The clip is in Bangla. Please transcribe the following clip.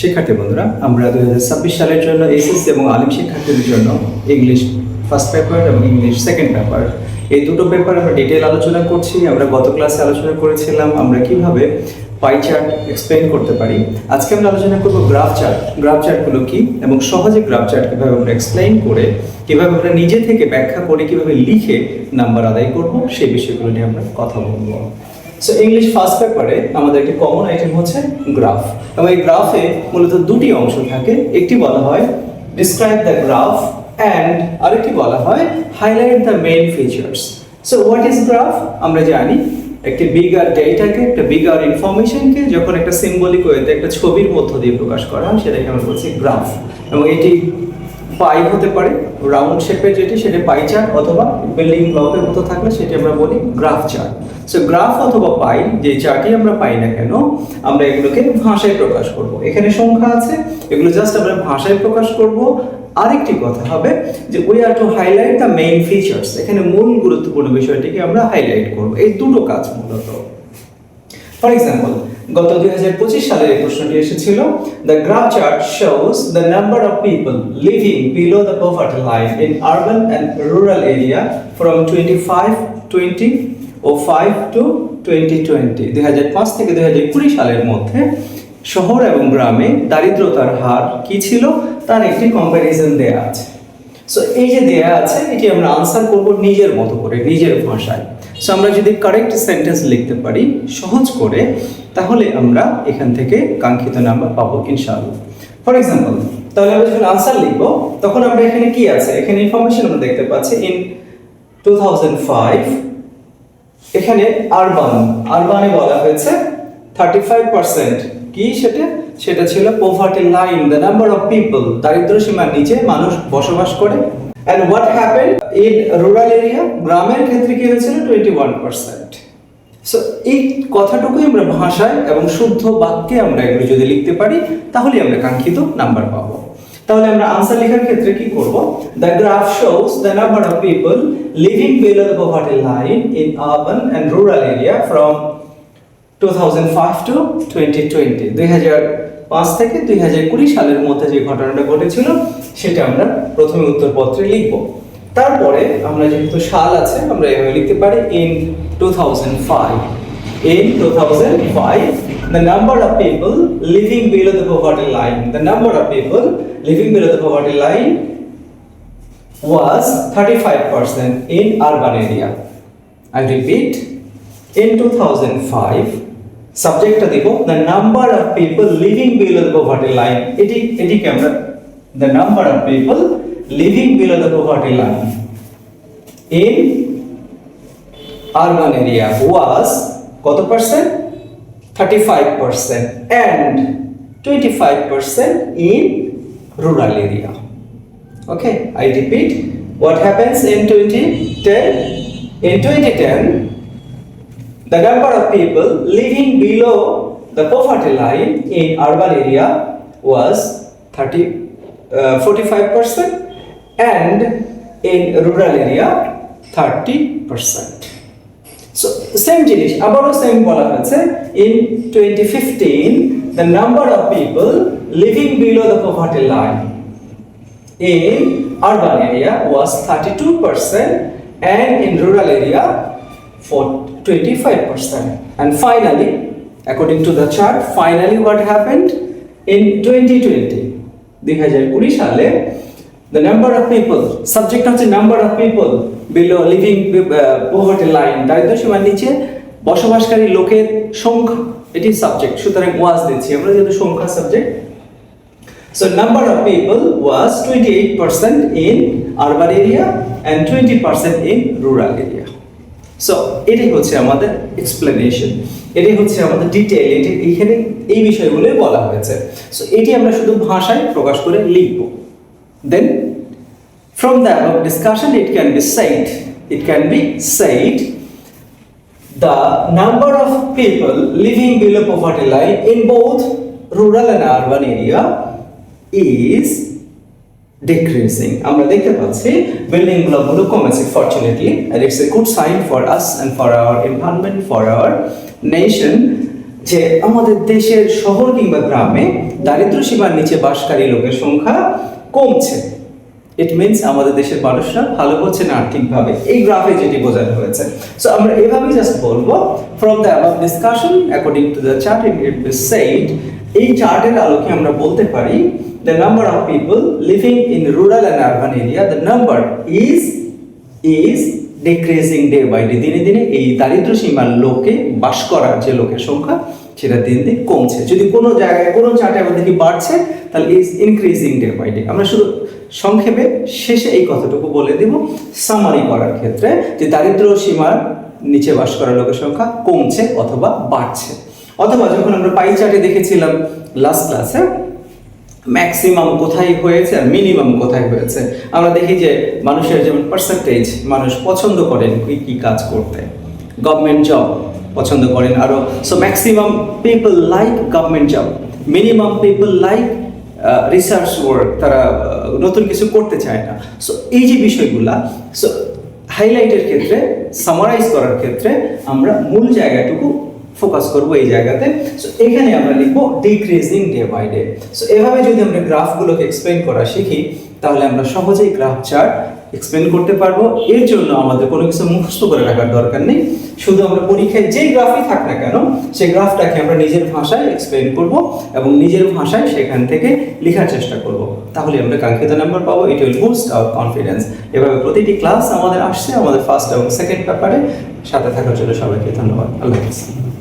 শিক্ষার্থী বন্ধুরা, আমরা দু হাজার ছাব্বিশ সালের জন্য এসএসসি এবং আলিম শিক্ষার্থীদের জন্য ইংলিশ ফার্স্ট পেপার এবং ইংলিশ সেকেন্ড পেপার এই দুটো পেপার আমরা ডিটেল আলোচনা করছি, আমরা গত ক্লাসে আলোচনা করেছিলাম আমরা কীভাবে পাই চার্ট এক্সপ্লেন করতে পারি। আজকে আমরা আলোচনা করব গ্রাফ চার্ট গ্রাফ চার্টগুলো কি এবং সহজে গ্রাফ চার্ট কীভাবে আমরা এক্সপ্লেইন করে, কীভাবে আমরা নিজে থেকে ব্যাখ্যা করে, কীভাবে লিখে নাম্বার আদায় করব সেই বিষয়গুলো নিয়ে আমরা কথা বলব। সো ইংলিশ ফার্স্ট পেপারে আমাদের একটি কমন আইটেম হচ্ছে গ্রাফ এবং এই গ্রাফে মূলত দুটি অংশ থাকে। একটি বলা হয় ডিসক্রাইব দ্য গ্রাফ অ্যান্ড আরেকটি বলা হয় highlight the main features so what is graph আমরা জানি একটি বিগার ডেটাকে একটা বিগার ইনফরমেশনকে যখন একটা সিম্বলিক ওয়েতে একটা ছবির মধ্য দিয়ে প্রকাশ করা হয়, সেটাকে আমরা বলছি গ্রাফ এবং এটি পাই হতে পারে রাউন্ড শেপের যেটি সেটা পাই চার্ট অথবা বিল্ডিং ব্লকের মতো থাকলে সেটি আমরা বলি গ্রাফ চার্ট সো গ্রাফ অথবা পাই যে চার্টই আমরা পাই না কেন, আমরা এগুলোকে ভাষায় প্রকাশ করব। এখানে সংখ্যা আছে, এগুলো জাস্ট আমরা ভাষায় প্রকাশ করব। আরেকটি কথা হবে যে we are to highlight the main features এখানে মূল গুরুত্বপূর্ণ বিষয়টিকে আমরা হাইলাইট করব। এই দুটো কাজ মূলত। ফর এক্সাম্পল গত দুই সালের এই প্রশ্নটি এসেছিল the graph chart shows the number of people living below the poverty line in urban and rural area from twenty five twenty o five to twenty twenty দুই হাজার পাঁচ থেকে দুই হাজার কুড়ি সালের মধ্যে শহর এবং গ্রামে দারিদ্রতার হার কি ছিল? তার একটি কম্প্যারিজন দেয়া আছে। সো এই যে দেয়া আছে, এটি আমরা আনসার করব নিজের মতো করে, নিজের ভাষায়। সো আমরা যদি কারেক্ট সেন্টেন্স লিখতে পারি, সহজ করে, তাহলে আমরা এখান থেকে কাঙ্ক্ষিত নাম্বার পাবো ইনশাআল্লাহ। ফর এক্সাম্পল তাহলে আমরা যখন আনসার লিখব, তখন আমরা এখানে কি আছে? এখানে ইনফরমেশন আমরা দেখতে পাচ্ছি ইন টু এখানে আরবান আরবানে বলা হয়েছে থার্টি ফাইভ পার্সেন্ট কি সেটা? সেটা ছিল poverty line the number of people দারিদ্র সীমার নিচে মানুষ বসবাস করে। And what happen in rural area গ্রামের ক্ষেত্রে কি হয়েছিল? টোয়েন্টি ওয়ান পার্সেন্ট সো এই কথাটুকুই আমরা ভাষায় এবং শুদ্ধ বাক্যে আমরা এগুলো যদি লিখতে পারি তাহলে আমরা কাঙ্ক্ষিত নাম্বার পাবো। তাহলে আমরা আনসার লেখার ক্ষেত্রে কি করব? The graph shows the number of people living below the poverty line in urban and rural area from 2005 to 2020 পাঁচ থেকে দুই হাজার কুড়ি সালের মধ্যে যে ঘটনাটা ঘটেছিল, সেটা আমরা প্রথমে উত্তরপত্রে লিখব। তারপরে আমরা যেহেতু সাল আছে, আমরা এভাবে লিখতে পারি in two thousand five in two thousand five the number of people living below the poverty line the number of people living below the poverty line was thirty five percent in urban area I repeat in two thousand five সাবজেক্টটা দিব the number of people living below the poverty line এটি এটিকে আমরা? The number of people living below the poverty line in urban area was কত percent thirty and twenty five percent in rural area okay I repeat what happens in 2010 in 2010 the number of people living below the poverty line in urban area was 30 uh, 45% and in rural area 30% so same জিনিস আবারও সেম বলা হয়েছে in 2015 the number of people living below the poverty line in urban area was 32% and in rural area for 25%. And finally, according to the chart, finally what happened in 2020? 2020 সালে the number of people subject হচ্ছে number of people below living uh, poverty line দারিদ্র সীমার নিচে বসবাসকারী লোকের সংখ্যা এটি সাবজেক্ট সুতরাং ওয়াজ দিচ্ছি আমরা যেহেতু সংখ্যা subject So number of people was 28% in urban area and 20% in rural area. So এটাই হচ্ছে আমাদের এক্সপ্লেনেশন এটাই হচ্ছে আমাদের ডিটেল এটি এখানে এই বিষয়গুলো বলা হয়েছে। সো এটি আমরা শুধু ভাষায় প্রকাশ করে লিখব। Then from the above discussion it can be said it can be said the number of people living below poverty line in both rural and urban area is decreasing. আমরা দেখতে পাচ্ছি বিল্ডিং ব্লকগুলো কমেছে fortunately and it's a good sign for us and for our environment, for our nation, যে আমাদের দেশের শহর কিংবা গ্রামে দারিদ্র সীমার নিচে বাসকারী লোকের সংখ্যা কমছে। ইট মিনস আমাদের দেশের মানুষরা ভালো করছে না আর্থিকভাবে। এই গ্রাফে যেটি বোঝানো হয়েছে। সো আমরা এভাবেই জাস্ট বলব from the above discussion according to the chart it said এই চার্টের আলোকে আমরা বলতে পারি the number of people living in rural and urban area the number is is decreasing day by day দিনে দিনে এই দারিদ্র সীমার লোকে বাস করার যে লোকের সংখ্যা, সেটা দিন দিন কমছে। যদি কোনো জায়গায়, কোনো চার্টে আমরা দেখি বাড়ছে, তাহলে is increasing day by day আমরা শুধু সংক্ষেপে শেষে এই কথাটুকু বলে দিব। সামারি করার ক্ষেত্রে যে দারিদ্র সীমার নিচে বাস করার লোকের সংখ্যা কমছে অথবা বাড়ছে। অথবা যখন আমরা পাই চার্টে দেখেছিলাম লাস্ট ক্লাসে ম্যাক্সিমাম কোথায় হয়েছে? আর মিনিমাম কোথায় হয়েছে? আমরা দেখি যে মানুষের যেমন পার্সেন্টেজ মানুষ পছন্দ করেন কি কি কাজ করতে। গভর্নমেন্ট জব পছন্দ করেন আরও so maximum people like government job minimum people like research work তারা নতুন কিছু করতে চায় না। সো এই যে বিষয়গুলা সো হাইলাইটের ক্ষেত্রে সামারাইজ করার ক্ষেত্রে আমরা মূল জায়গাটুকু ফোকাস করব এই জায়গাতে। সো এখানে আমরা লিখব decreasing day by day so এভাবে যদি আমরা গ্রাফগুলোকে এক্সপ্লেন করা শিখি, তাহলে আমরা সহজেই গ্রাফ চার্ট এক্সপ্লেন করতে পারব। এর জন্য আমাদের কোনো কিছু মুখস্থ করে রাখার দরকার নেই। শুধু আমরা পরীক্ষায় যেই গ্রাফই থাক না কেন, সেই গ্রাফটাকে আমরা নিজের ভাষায় এক্সপ্লেন করব এবং নিজের ভাষায় সেখান থেকে লেখার চেষ্টা করব। তাহলে আমরা কাঙ্ক্ষিত নাম্বার পাবো। It will boost our confidence এভাবে প্রতিটি ক্লাস আমাদের আসছে, আমাদের ফার্স্ট এবং সেকেন্ড পেপারে সাথে থাকার জন্য সবাইকে ধন্যবাদ। আল্লাহ হাফিজ।